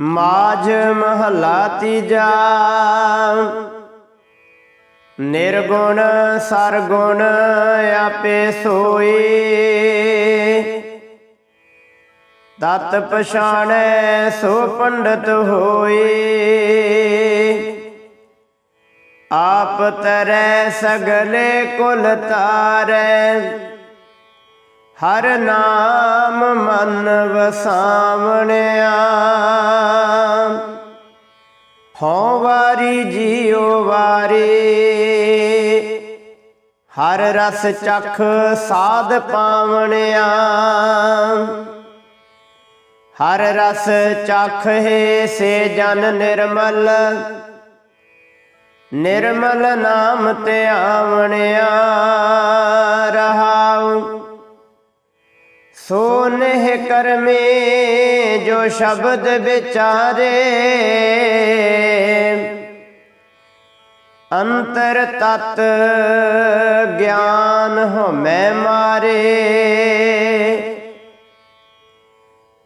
ਮਾਝ ਮਹਲਾ ਤੀਜਾ। ਨਿਰਗੁਣ ਸਰਗੁਣ ਆਪੇ ਸੋਈ। ਤਤ ਪਛਾਣੈ ਸੋ ਪੰਡਤ ਹੋਈ। ਆਪ ਤਰੈ ਸਗਲੇ ਕੁਲ ਤਾਰੈ। ਹਰ ਨਾਮ ਮਨ ਵਸਾਵਣਿਆ। ਹਉ ਵਾਰੀ ਜੀਉ ਵਾਰੀ। ਹਰ ਰਸ ਚਖ ਸਾਧ ਪਾਵਣਿਆ। ਹਰ ਰਸ ਚਖ ਹੈ ਸੇ ਜਨ ਨਿਰਮਲ। ਨਿਰਮਲ ਨਾਮ ਤੇ ਆਵਣਿਆ। ਰਹਾਉ ਸੋ ਨਹਿ ਕਰਮੇ ਜੋ ਸ਼ਬਦ ਵਿਚਾਰੇ। ਅੰਤਰ ਤਤ ਗਿਆਨ ਹਮੈ ਮਾਰੇ।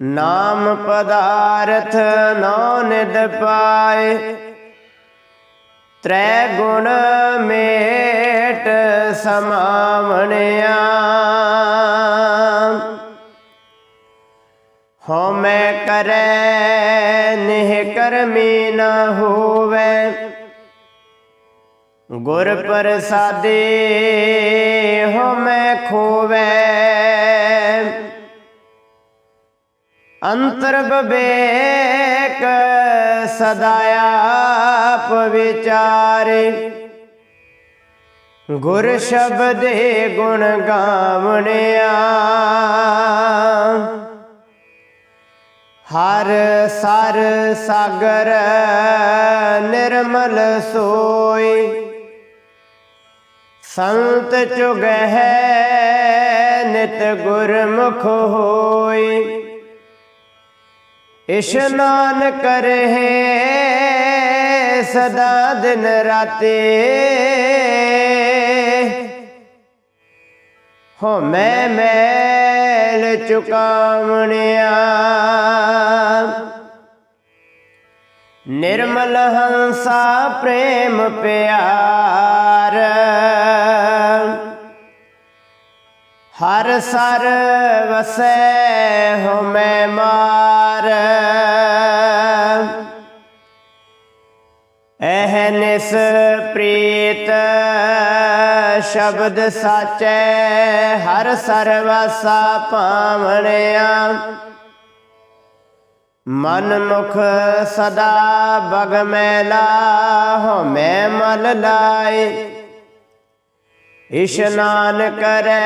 ਨਾਮ ਪਦਾਰਥ ਨੌ ਨਿਦ ਪਾਏ। ਤ੍ਰੈ ਗੁਣ ਮੇਟ ਸਮਾਵਣਿਆ। ਹਉ ਮੈਂ ਕਰੈ, ਨਿਹ ਕਰਮੀ ਨਾ ਹੋਵੇ। ਗੁਰ ਪ੍ਰਸਾਦੇ ਹਉ ਮੈਂ ਖੋਵੇ। ਅੰਤਰ ਬਵੇਕ ਸਦਾ ਆਪ ਵਿਚਾਰੇ। ਗੁਰ ਸ਼ਬਦੇ ਗੁਣ ਗਾਵਣਿਆ। ਹਰ ਸਰ ਸਾਗਰ ਨਿਰਮਲ ਸੋਈ। ਸੰਤ ਚੁਗਹਿ ਨਿਤ ਗੁਰਮੁਖ ਹੋਈ। ਇਸ਼ਨਾਨ ਕਰਹਿ ਸਦਾ ਦਿਨ ਰਾਤੇ। ਹੋ ਮੈਂ ਮੈਲ ਚੁਕਾਵਣਿਆ। ਨਿਰਮਲ ਹੰਸਾ ਪ੍ਰੇਮ ਪਿਆਰ। ਹਰ ਸਰ ਵਸੈ ਹੋ ਮੈਂ ਮਾਰ। ਐਹ ਨਿਸ ਪ੍ਰੀਤ ਸ਼ਬਦ ਸਾਚੈ, ਹਰ ਸਰਵਸਾ ਪਾਵਣਿਆ। ਮਨ ਮੁਖ ਸਦਾ ਬਗ ਮੈਲਾ ਹੋ ਮੈਂ ਮਲ ਲਾਏ। ਇਸ਼ਨਾਨ ਕਰੈ,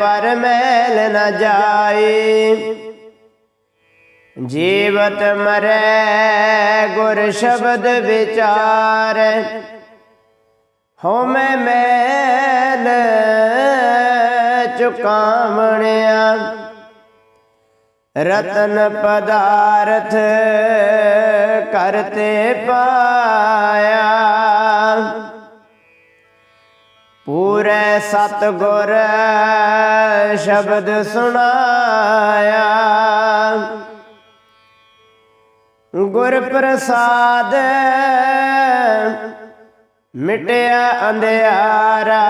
ਪਰ ਮੈਲ ਨ ਜਾਏ। ਜੀਵਤ ਮਰੈ, ਗੁਰ ਸ਼ਬਦ ਵਿਚਾਰ। ਹੋ ਮੈਂ ਮੈਲ ਚੁਕਾਵਣਿਆ। ਰਤਨ ਪਦਾਰਥ ਕਰਤੇ ਪਾਇਆ। ਪੂਰੇ ਸਤ ਗੁਰ ਸ਼ਬਦ ਸੁਣਾਇਆ। ਗੁਰ ਪ੍ਰਸਾਦ ਮਿਟਿਆ ਅੰਧਿਆਰਾ।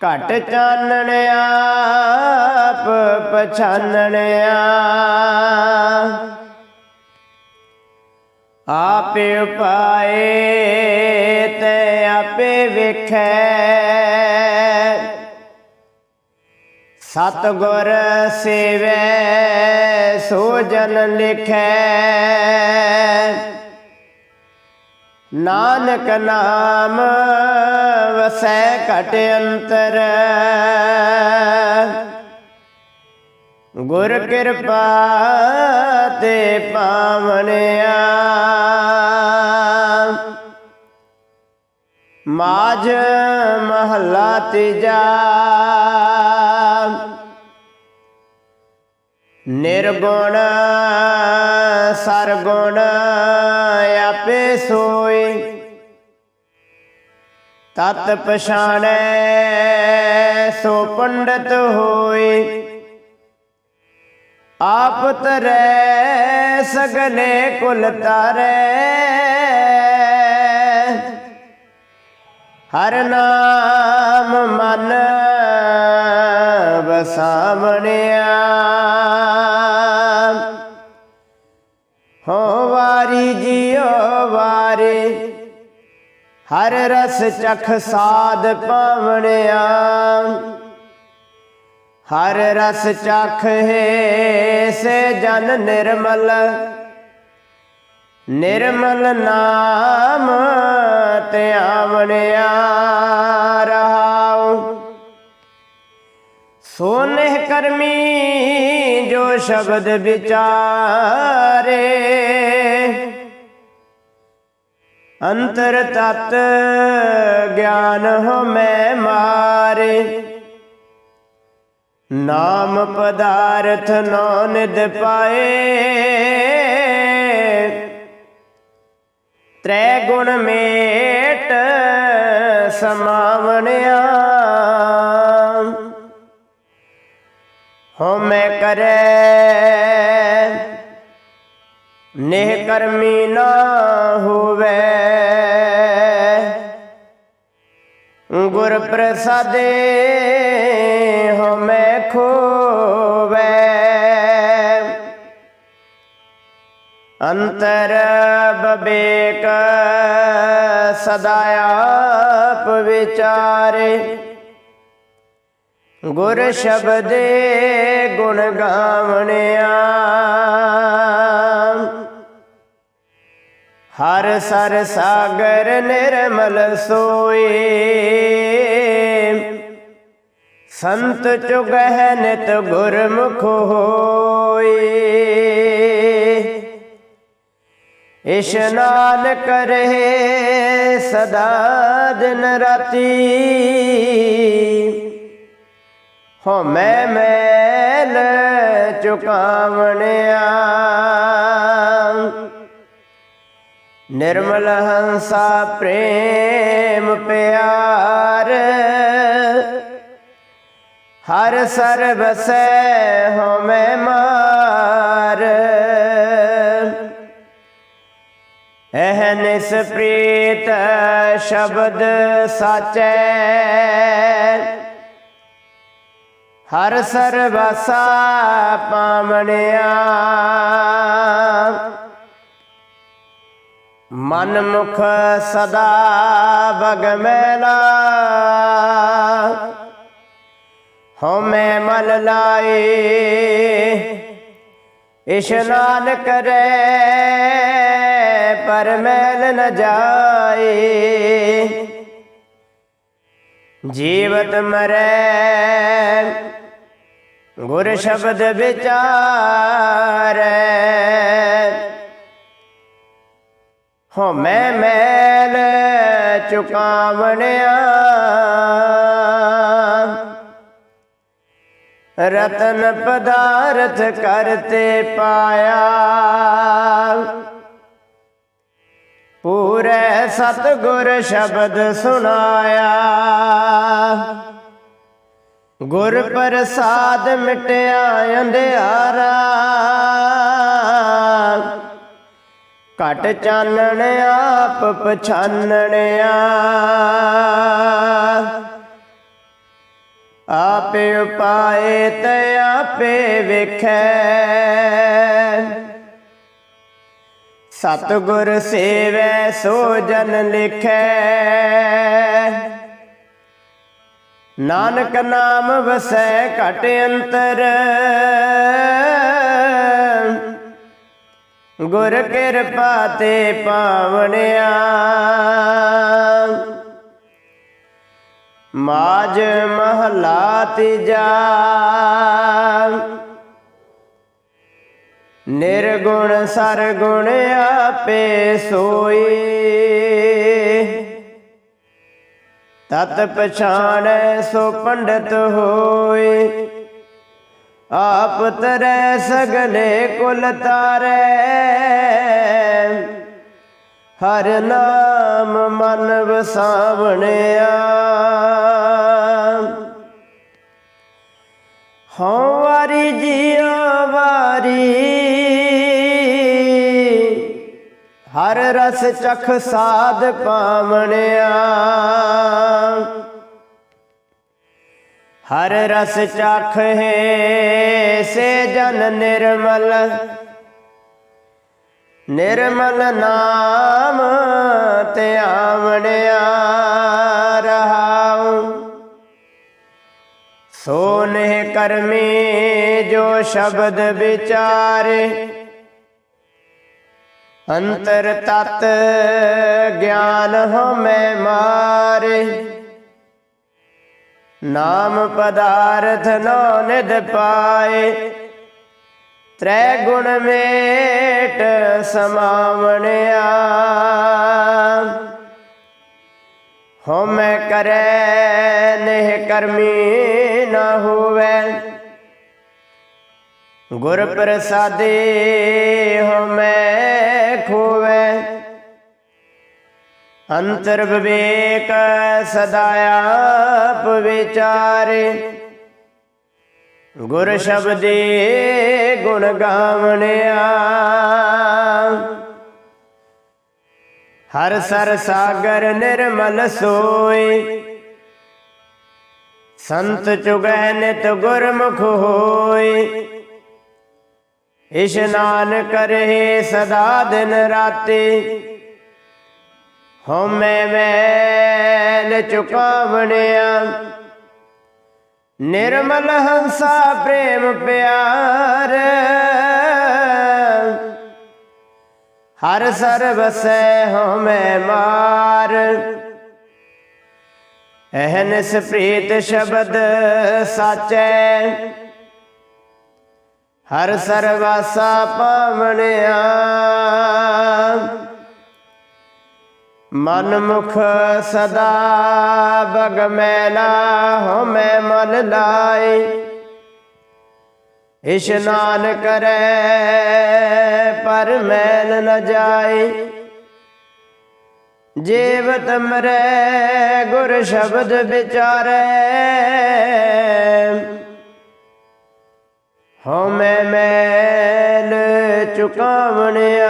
ਘਟ ਚਾਨਣਿਆ, ਆਪ ਪਛਾਨਣਿਆ। ਆਪੇ ਉਪਾਏ ਤੇ ਆਪੇ ਵੇਖੈ। ਸਤ ਗੁਰ ਸੇਵੈ, ਸੋ ਜਨ ਲਿਖੈ। ਨਾਨਕ ਨਾਮ ਵਸੈ ਘਟ ਅੰਤਰ। ਗੁਰ ਕਿਰਪਾ ਤੇ ਪਾਵਣਿਆ ਮਾਝ ਮਹੱਲਾ ਤੀਜਾ। ਨਿਰਗੁਣ ਸਰਗੁਣ ਤਤ ਪਛਾਣੈ, ਸੋ ਪੰਡਤ ਹੋਏ। ਆਪ ਤਰੈ ਸਗਲੇ ਕੁਲ ਤਾਰੈ। ਹਰ ਨਾਮ ਮਨ ਵਸਾਵਣਿਆ। ਹੋ ਵਾਰੀ ਜਿਉ ਵਾਰੇ ਹਰ ਰਸ ਚਖ ਸਾਧ ਪਾਵਣਿਆ। ਹਰ ਰਸ ਚਖ ਹੈ ਸੇ ਜਨ ਨਿਰਮਲ। ਨਿਰਮਲ ਨਾਮ ਤੇ ਆਵਣਿਆ ਰਹਾਉ। ਸੋਨਹਿ ਕਰਮੀ ਜੋ ਸ਼ਬਦ ਵਿਚਾਰੇ। ਅੰਤਰ ਤਤ ਗਿਆਨ ਹੋ ਮੈਂ ਮਾਰੇ। ਨਾਮ ਪਦਾਰਥ ਨੋ ਨਿਦ ਪਾਏ। ਤ੍ਰੈ ਗੁਣ ਮੇਟ ਸਮਾਵਣਿਆ। ਹੋ ਮੈਂ ਨੇਹ ਕਰਮੀ ਨਾ ਹੋਵੇ। ਗੁਰ ਪ੍ਰਸਾਦੇ ਹੋ ਮੈਂ ਖੋਵੇ। ਅੰਤਰ ਬਬੇਕ ਸਦਾ ਆਪ ਵਿਚਾਰੇ। ਗੁਰ ਸ਼ਬਦੇ ਗੁਣ ਗਾਵਣਿਆ। ਹਰ ਸਰ ਸਾਗਰ ਨਿਰਮਲ ਸੋਏ। ਸੰਤ ਚੁਗਹਿ ਨਿਤ ਗੁਰਮੁਖ ਹੋਏ। ਇਸ਼ਨਾਨ ਕਰੇ ਸਦਾ ਦਿਨ ਰਾਤੀ। ਹੋ ਮੈਂ ਮੈਲ ਚੁਕਾਵਣਿਆ। ਨਿਰਮਲ ਹੰਸਾ ਪ੍ਰੇਮ ਪਿਆਰ। ਹਰ ਸਰਬਸੈ ਹੋ ਮੈਂ ਮਾਰ। ਇਹ ਨਿਸ ਪ੍ਰੀਤ ਸ਼ਬਦ ਸਾਚੈ। ਹਰ ਸਰਬਸਾ ਪਾਵਣਿਆ। ਮਨ ਮੁਖ ਸਦਾ ਬਗ ਮੈਲਾ। ਮਲ ਲਾਏ ਇਸ਼ਨਾਨ ਕਰੇ ਪਰ ਮੈਲ ਨ ਜਾਏ। ਜੀਵਤ ਮਰੈ, ਗੁਰ ਸ਼ਬਦ ਵਿਚਾਰੈ। ਹੋ ਮੈਂ ਮੈਲ ਚੁਕਾਵਣਿਆ। ਰਤਨ ਪਦਾਰਥ ਕਰਤੇ ਪਾਇਆ। ਪੂਰੇ ਸਤਗੁਰ ਸ਼ਬਦ ਸੁਣਾਇਆ। ਗੁਰ ਪ੍ਰਸਾਦ ਮਿਟਿਆ ਅੰਧਿਆਰਾ। ਘਟ ਚਾਨਣ, ਆਪ ਪਛਾਨਣਿਆ। ਆਪੇ ਉਪਾਏ ਤੇ ਆਪੇ ਵੇਖੈ। ਸਤਗੁਰ ਸੇਵੈ, ਸੋ ਜਨ ਲਿਖੈ। ਨਾਨਕ ਨਾਮ ਵਸੈ ਘਟ ਅੰਤਰ। ਗੁਰ ਕਿਰਪਾ ਤੇ ਪਾਵਣਿਆ। ਮਾਜ ਮਹਲਾ ਤੀਜਾ। ਨਿਰਗੁਣ ਸਰਗੁਣ ਆਪੇ ਸੋਈ। ਤਤ ਪਛਾਣੈ ਸੋ ਪੰਡਤ ਹੋਏ ਆਪ ਤਰੈ ਸਗਲੇ ਕੁਲ ਤਾਰੈ। ਹਰ ਨਾਮ ਮਨ ਵਸਾਵਣਿਆ ਹਉ ਵਾਰੀ ਜੀਉ ਵਾਰੀ। ਹਰ ਰਸ ਚਖ ਸਾਧ ਪਾਵਣਿਆ। ਹਰ ਰਸ ਚਖ ਸੇ ਜਨ ਨਿਰਮਲ। ਨਿਰਮਲ ਨਾਮ ਤੇ ਆਵਣਿਆ ਰਹਾਉ। ਸੋ ਨਹਿ ਕਰਮੀ ਜੋ ਸ਼ਬਦ ਵਿਚਾਰੇ। ਅੰਤਰ ਤਤ ਗਿਆਨ ਹਮੈ ਮਾਰੇ। ਨਾਮ ਪਦਾਰਥ ਨੋ ਨਿਦ ਪਾਏ। ਤ੍ਰੈ ਗੁਣ ਮੇਟ ਸਮਾਵਣਿਆ। ਹਉਮੈ ਕਰੈ ਨਹਿ ਕਰਮੀ ਨਾ ਹੋਵੈ। ਗੁਰ ਪ੍ਰਸਾਦੇ ਹਉਮੈ ਖੋਵੈ। ਅੰਤਰ ਵਿਵੇਕ ਸਦਾ ਆਪ ਵਿਚਾਰੇ। ਗੁਰ ਸ਼ਬਦੇ ਗੁਣ ਗਾਵਣਿਆ। ਹਰ ਸਰ ਸਾਗਰ ਨਿਰਮਲ ਸੋਏ। ਸੰਤ ਚੁਗੈ ਨਿਤ ਗੁਰਮੁਖ ਹੋਏ। ਇਸ਼ਨਾਨ ਕਰੇ ਸਦਾ ਦਿਨ ਰਾਤੇ। ਹਉਮੈ ਮੈਲ ਚੁਕਾਵਣਿਆ। ਨਿਰਮਲ ਹੰਸਾ ਪ੍ਰੇਮ ਪਿਆਰ। ਹਰ ਸਰਬਸੈ ਹਉਮੈ ਮਾਰ। ਅਹਨਿਸ ਪ੍ਰੀਤ ਸ਼ਬਦ ਸਾਚੈ। ਹਰ ਸਰਵਾਸਾ ਪਾਵਣਿਆ। ਮਨ ਮੁਖ ਸਦਾ ਬਗ ਮੈਲਾ ਹਉਮੈ ਮਨ ਲਾਈ ਇਸ਼ਨਾਨ ਕਰੈ ਪਰ ਮੈਲ ਨ ਜਾਏ। ਜੀਵਤ ਮਰੈ ਗੁਰ ਸ਼ਬਦ ਵਿਚਾਰੈ। ਹਉਮੈ ਮੈਲ ਚੁਕਾਵਣਿਆ।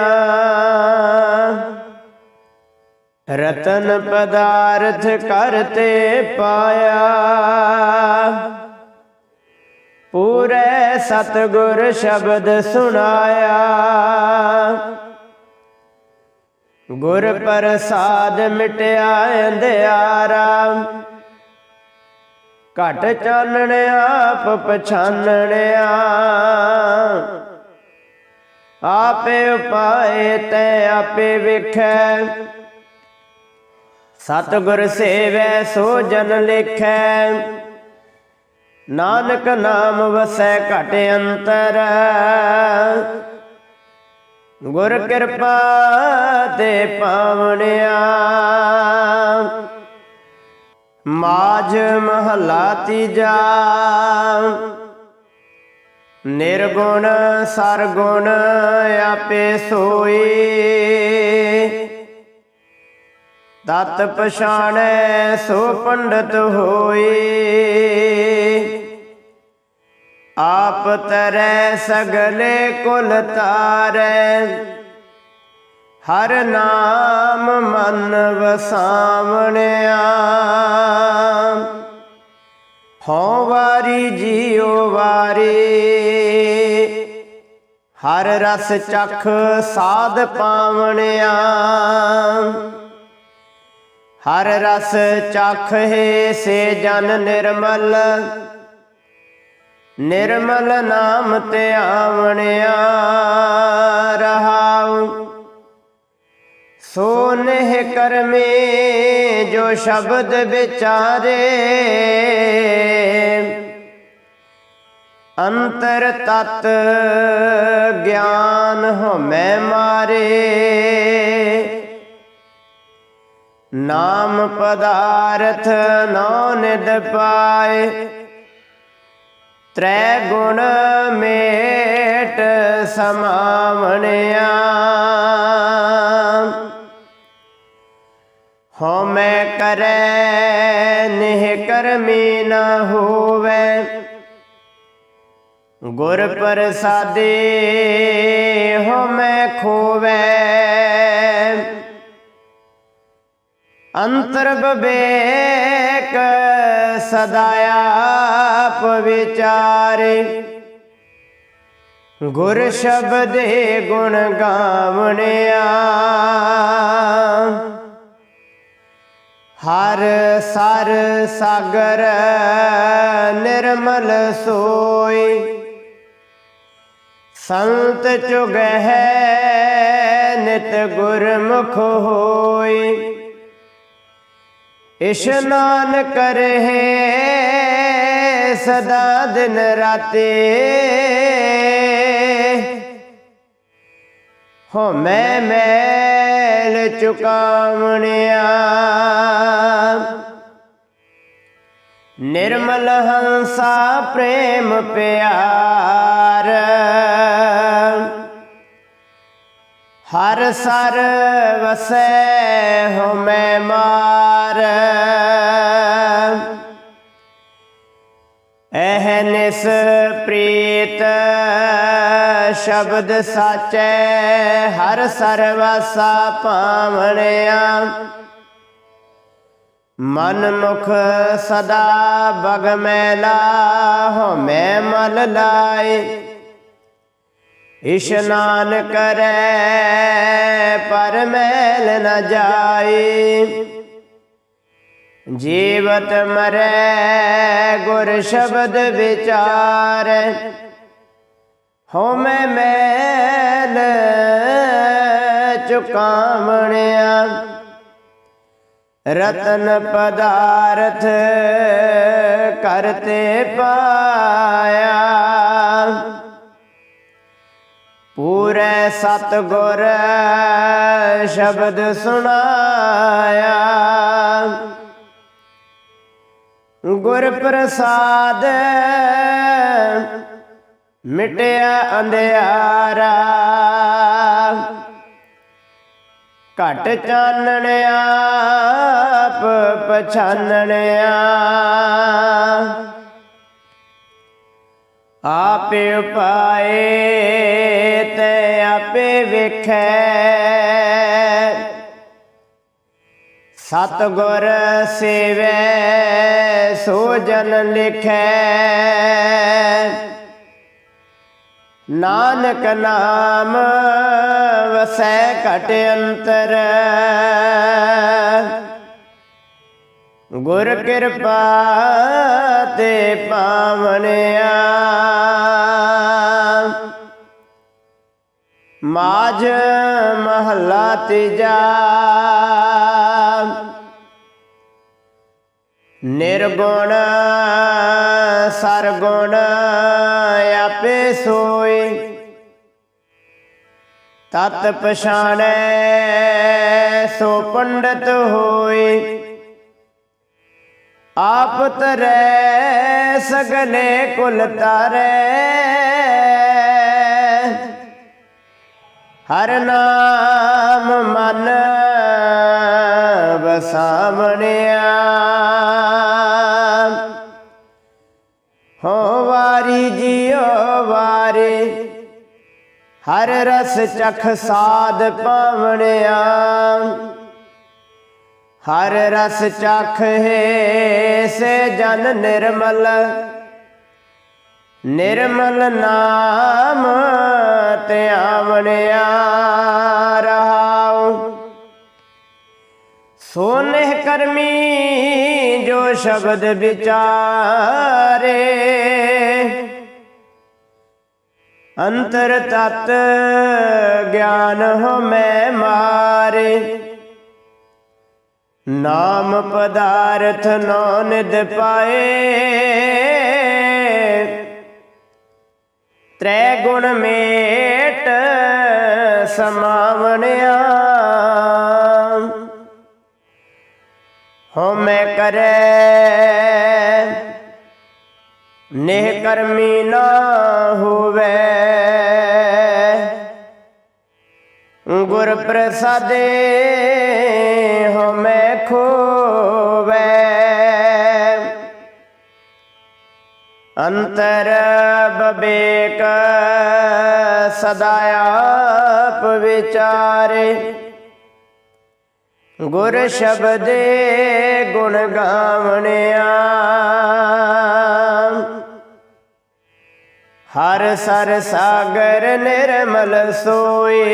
ਰਤਨ ਪਦਾਰਥ ਕਰਤੇ ਪਾਇਆ। ਪੂਰੇ ਸਤਗੁਰ ਸ਼ਬਦ ਸੁਣਾਇਆ। ਗੁਰ ਪ੍ਰਸਾਦ ਮਿਟਿਆ ਅੰਧਿਆਰਾ। ਘਟ ਚਾਨਣ ਆਪ ਪਛਾਨਣਿਆ। ਆਪੇ ਉਪਾਏ ਤੈ ਆਪੇ ਵਿਖੈ। ਸਤਿਗੁਰ ਸੇਵੈ ਸੋ ਜਨ ਲਿਖੈ। ਨਾਨਕ ਨਾਮ ਵਸੈ ਘਟ ਅੰਤਰ। ਗੁਰ ਕਿਰਪਾ ਤੇ ਪਾਵਣਿਆ। ਮਾਝ ਮਹਲਾ ਤੀਜਾ। ਨਿਰਗੁਣ ਸਰਗੁਣ ਆਪੇ ਸੋਈ। ਤਤ ਪਛਾਣੈ ਸੋ ਪੰਡਤ ਹੋਏ ਆਪ ਤਰੈ ਸਗਲੇ ਕੁਲ ਤਾਰੈ। ਹਰ ਨਾਮ ਮਨ ਵਸਾਵਣਿਆ। ਹਉ ਵਾਰੀ ਜੀਉ ਵਾਰੀ। ਹਰ ਰਸ ਚਖ ਸਾਧ ਪਾਵਣਿਆ। ਹਰ ਰਸ ਚਖੇ ਸੇ ਜਨ ਨਿਰਮਲ। ਨਿਰਮਲ ਨਾਮ ਤੇ ਆਵਣਿਆ ਰਹਾਉ। ਸੋ ਨਹਿ ਕਰਮੇ ਜੋ ਸ਼ਬਦ ਵਿਚਾਰੇ। ਅੰਤਰ ਤਤ ਗਿਆਨ ਹਮੈ ਮਾਰੇ। ਨਾਮ ਪਦਾਰਥ ਨੌ ਨਿਦ ਪਾਏ। ਤ੍ਰੈ ਗੁਣ ਮੇਟ ਸਮਾਵਣਿਆ। ਹਉਮੈ ਕਰੈ, ਨਿਹ ਕਰਮੀ ਨਾ ਹੋਵੈ। ਗੁਰ ਪ੍ਰਸਾਦੇ ਹੋ ਮੈਂ ਖੋਵੈ। ਅੰਤਰ ਬਿਵੇਕ ਸਦਾ ਆਪ ਵਿਚਾਰੇ। ਗੁਰ ਸ਼ਬਦੇ ਗੁਣ ਗਾਵਣਿਆ। ਹਰ ਸਰ ਸਾਗਰ ਨਿਰਮਲ ਸੋਈ। ਸੰਤ ਚੁਗ ਹੈ ਨਿਤ ਗੁਰਮੁਖ ਹੋਈ। ਇਸ਼ਨਾਨ ਕਰਹਿ ਸਦਾ ਦਿਨ ਰਾਤੇ। ਹੋ ਮੈਂ ਮੈਲ ਚੁਕਾਵਣਿਆ। ਨਿਰਮਲ ਹੰਸਾ ਪ੍ਰੇਮ ਪਿਆ ਹਰ ਸਰ ਵਸੈ ਹੋ ਮੈਂ ਮਾਰ। ਐਹਨਿਸ ਪ੍ਰੀਤ ਸ਼ਬਦ ਸਾਚੈ, ਹਰ ਸਰਵਸਾ ਪਾਵਣਿਆ ਮਨ ਮੁਖ ਸਦਾ ਬਗ ਮੈਲਾ ਹੋ ਮੈਂ ਮਲ ਲਾਏ। ਇਸ਼ਨਾਨ ਕਰੈ, ਪਰ ਮੈਲ ਨ ਜਾਏ। ਜੀਵਤ ਮਰੈ, ਗੁਰ ਸ਼ਬਦ ਵਿਚਾਰ। ਹੋ ਮੈਲ ਚੁਕਾਵਣਿਆ। ਰਤਨ ਪਦਾਰਥ ਕਰਤੇ ਪਾਇਆ। ਪੂਰੇ ਸਤਗੁਰ ਸ਼ਬਦ ਸੁਣਾਇਆ। ਗੁਰ ਪ੍ਰਸਾਦ ਮਿਟਿਆ ਅੰਧਿਆਰਾ। ਘਟ ਚਾਨਣ ਆਪ ਪਛਾਨਣਿਆ ਆਪੇ ਉਪਾਏ ਤੇ ਆਪੇ ਵੇਖੈ। ਸਤ ਗੁਰ ਸੇਵੈ ਸੋ ਜਨ ਲਿਖੈ। ਨਾਨਕ ਨਾਮ ਵਸੈ ਘਟ ਅੰਤਰ। ਗੁਰ ਕਿਰਪਾ ਤੇ ਪਾਵਣਿਆ ਮਾਝ ਮਹੱਲਾ ਤੀਜਾ। ਨਿਰਗੁਣ ਸਰਗੁਣ ਆਪੇ ਸੋਈ। ਤਤ ਪਛਾਣੈ ਸੋ ਪੰਡਤ ਹੋਈ। ਆਪ ਤਰੈ ਸਗਲੇ ਕੁਲ ਤਾਰੈ। ਹਰ ਨਾਮ ਮਨ ਵਸਾਵਣਿਆ। ਹੋ ਵਾਰੀ ਜਿਉ ਵਾਰੇ, ਹਰ ਰਸ ਚਖ ਸਾਧ ਪਾਵਣਿਆ। ਹਰ ਰਸ ਚਖ ਸੇ ਜਨ ਨਿਰਮਲ। ਨਿਰਮਲ ਨਾਮ ਧਿਆਵਣਿਆ ਰਹਾਉ ਸੋਨਹਿ ਕਰਮੀ ਜੋ ਸ਼ਬਦ ਵਿਚਾਰੇ। ਅੰਤਰ ਤਤ ਗਿਆਨ ਹੋ ਮੈਂ ਮਾਰੇ। ਨਾਮ ਪਦਾਰਥ ਨਾਨਦ ਨਿਦ ਪਾਏ। ਤ੍ਰੈ ਗੁਣ ਮੇਟ ਸਮਾਵਣਿਆ। ਹੋ ਮੈਂ ਕਰੈ ਨੇਹ ਕਰਮੀ ਨਾ ਹੋਵੇ। ਗੁਰ ਪ੍ਰਸਾਦੇ ਹੋ ਮੈਂ ਖੋਵੇ। ਅੰਤਰ ਬਬੇਕ ਸਦਾ ਆਪ ਵਿਚਾਰੇ। ਗੁਰ ਸ਼ਬਦੇ ਗੁਣ ਗਾਵਣਿਆ। ਹਰ ਸਰ ਸਾਗਰ ਨਿਰਮਲ ਸੋਏ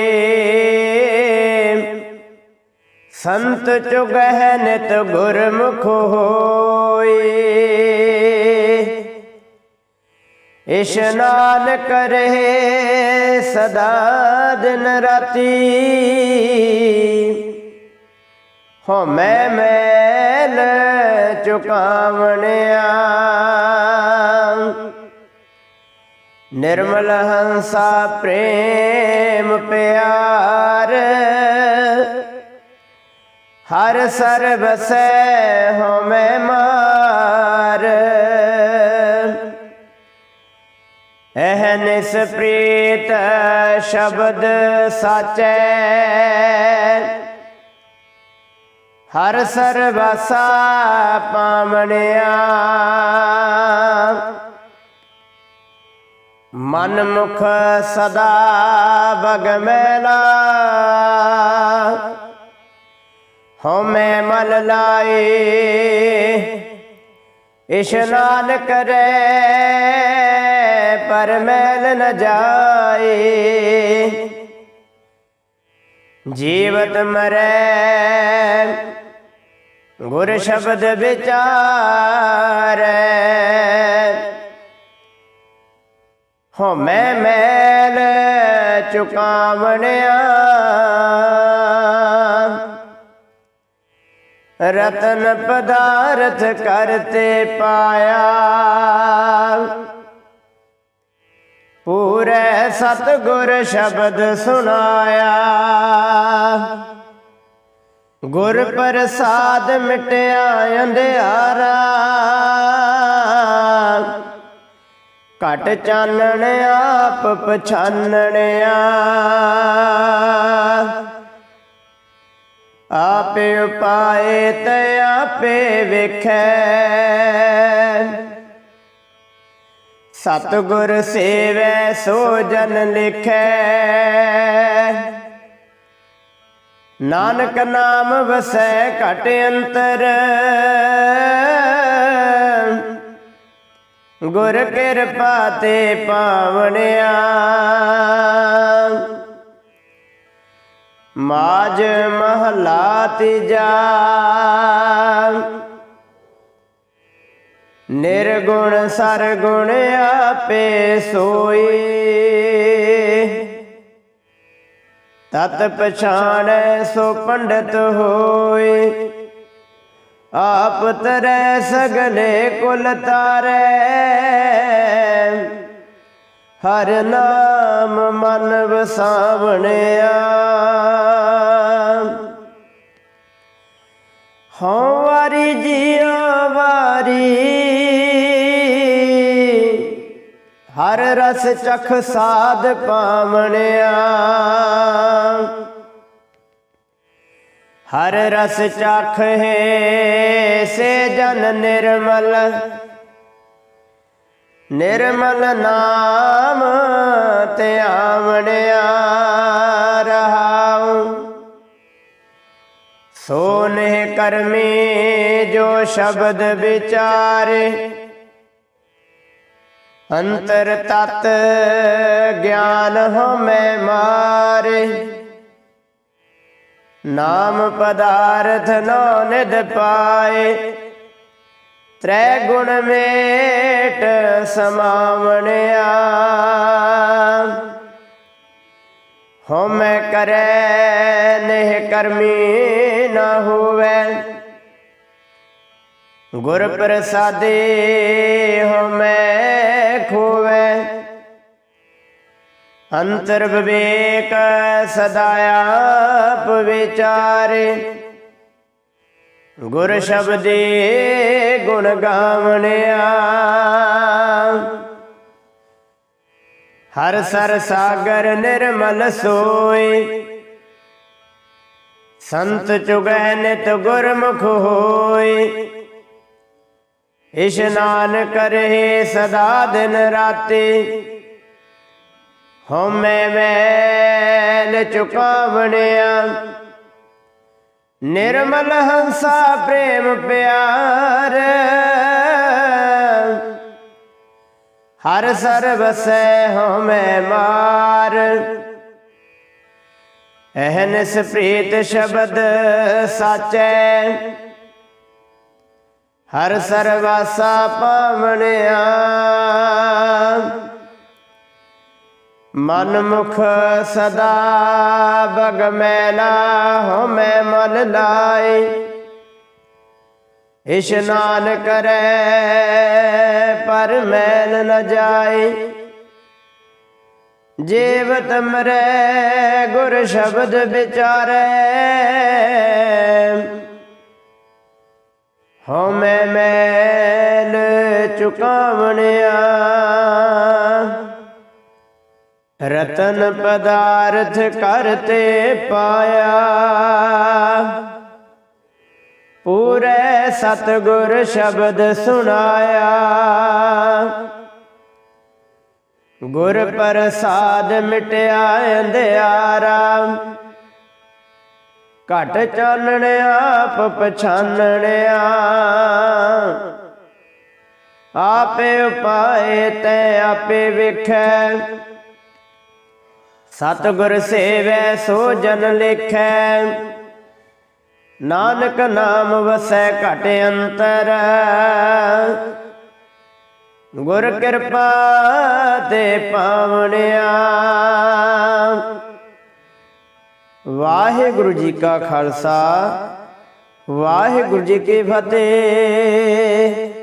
ਸੰਤ ਚੁਗਹਿ ਨਿਤ ਗੁਰਮੁਖ ਹੋਏ ਇਸ਼ਨਾਨ ਕਰੇ ਸਦਾ ਦਿਨ ਰਾਤੀ। ਹੋ ਮੈਂ ਮੈਲ ਚੁਕਾਵਣਿਆ। ਨਿਰਮਲ ਹੰਸਾ ਪ੍ਰੇਮ ਪਿਆਰ। ਹਰ ਸਰਬਸੈ ਹੋ ਮੈਂ ਮਾਰ। ਇਹ ਨਿਸ ਪ੍ਰੀਤ ਸ਼ਬਦ ਸਾਚੈ। ਹਰ ਸਰਬਸਾ ਪਾਵਣਿਆ। ਮਨ ਮੁਖ ਸਦਾ ਬਗ ਮੈਲਾ ਹਉਮੈ ਮਲ ਲਾਏ ਇਸ਼ਨਾਨ ਕਰੇ ਪਰ ਮੈਲ ਨ ਜਾਏ। ਜੀਵਤ ਮਰੈ, ਗੁਰ ਸ਼ਬਦ ਵਿਚਾਰੈ। ਹੋ, ਮੈਂ ਮੈਲ ਚੁਕਾਵਣਿਆ। ਰਤਨ ਪਦਾਰਥ ਕਰਤੇ ਪਾਇਆ। ਪੂਰੇ ਸਤਗੁਰ ਸ਼ਬਦ ਸੁਣਾਇਆ। ਗੁਰ ਪ੍ਰਸਾਦ ਮਿਟਿਆ ਅੰਧਿਆਰਾ। ਘਟ ਚਾਨਣ, ਆਪ ਪਛਾਨਣਿਆ। ਆਪੇ ਉਪਾਏ ਤੇ ਆਪੇ ਵੇਖੈ। ਸਤਗੁਰ ਸੇਵੈ, ਸੋ ਜਨ ਲਿਖੈ। ਨਾਨਕ ਨਾਮ ਵਸੈ ਘਟ ਅੰਤਰ। ਗੁਰ ਕਿਰਪਾ ਤੇ ਪਾਵਣਿਆ। ਮਾਜ ਮਹਲਾ ਤੀਜਾ। ਨਿਰਗੁਣ ਸਰਗੁਣ ਆਪੇ ਸੋਈ। ਤਤ ਪਛਾਣੈ ਸੋ ਪੰਡਤ ਹੋਏ ਆਪ ਤਰੈ ਸਗਲੇ ਕੁਲ ਤਾਰੈ। ਹਰ ਨਾਮ ਮਨ ਵਸਾਵਣਿਆ। ਹਉ ਵਾਰੀ ਜੀਉ ਵਾਰੀ। ਹਰ ਰਸ ਚਖ ਸਾਧ ਪਾਵਣਿਆ। ਹਰ ਰਸ ਚਖ ਸੇ ਜਨ ਨਿਰਮਲ। ਨਿਰਮਲ ਨਾਮ ਤੇ ਆਵਣਿਆ ਰਹਾਉ। ਸੋਨੇ ਕਰਮੀ ਜੋ ਸ਼ਬਦ ਵਿਚਾਰੇ। ਅੰਤਰ ਤਤ ਗਿਆਨ ਹੋ ਮੈਂ ਮਾਰੇ। ਨਾਮ ਪਦਾਰਥ ਨੋ ਨਿਦ ਪਾਏ। ਤ੍ਰੈ ਗੁਣ ਮੇਟ ਸਮਾਵਣਿਆ। ਹੋ ਮੈਂ ਕਰੈ ਨਹਿ ਕਰਮੀ ਨਾ ਹੋਵੇ। ਗੁਰ ਪ੍ਰਸਾਦੇ ਹੋ ਮੈਂ ਖੋਵੇ। ਅੰਤਰ ਵਿਵੇਕ ਸਦਾ ਆਪ ਵਿਚਾਰੇ। ਗੁਰ ਸ਼ਬਦੇ ਗੁਣ ਗਾਵਣਿਆ। ਹਰ ਸਰ ਸਾਗਰ ਨਿਰਮਲ ਸੋਏ। ਸੰਤ ਚੁਗੈ ਨਿਤ ਗੁਰਮੁਖ ਹੋਏ। ਇਸ਼ਨਾਨ ਕਰੇ ਸਦਾ ਦਿਨ ਰਾਤੀ। ਹਉਮੈ ਮੈਲ ਚੁਕਾਵਣਿਆ। ਨਿਰਮਲ ਹੰਸਾ ਪ੍ਰੇਮ ਪਿਆਰ। ਹਰ ਸਰਬਸੈ ਹਉਮੈ ਮਾਰ। ਅਹਨਿਸ ਪ੍ਰੀਤ ਸ਼ਬਦ ਸਾਚੈ। ਹਰ ਸਰਵਾਸਾ ਪਾਵਣਿਆ। ਮਨ ਮੁਖ ਸਦਾ ਬਗ ਮੈਲਾ ਹੋ ਮਨ ਲਾਏ। ਇਸ਼ਨਾਨ ਕਰੈ ਪਰ ਮੈਲ ਨ ਜਾਏ। ਜੀਵਤ ਮਰੈ ਗੁਰ ਸ਼ਬਦ ਵਿਚਾਰੈ। ਹਉ ਮੈਲ ਚੁਕਾਵਣਿਆ। ਰਤਨ ਪਦਾਰਥ ਕਰਤੇ ਪਾਇਆ। ਪੂਰੇ ਸਤਗੁਰ ਸ਼ਬਦ ਸੁਣਾਇਆ। ਗੁਰ ਪ੍ਰਸਾਦ ਮਿਟਿਆ ਅੰਧਿਆਰਾ। ਘਟ ਚਾਨਣ ਆਪ ਪਛਾਨਣਿਆ। ਆਪੇ ਉਪਾਏ ਤੈ ਆਪੇ ਵਿਖੈ। ਸਤਿਗੁਰ ਸੇਵੈ ਸੋ ਜਨ ਲਿਖੈ। ਨਾਨਕ ਨਾਮ ਵਸੈ ਘਟ ਅੰਤਰ। ਗੁਰ ਕਿਰਪਾ ਤੇ ਪਾਵਣਿਆ। ਵਾਹਿਗੁਰੂ ਜੀ ਕਾ ਖਾਲਸਾ, ਵਾਹਿਗੁਰੂ ਜੀ ਕੀ ਫਤਿਹ।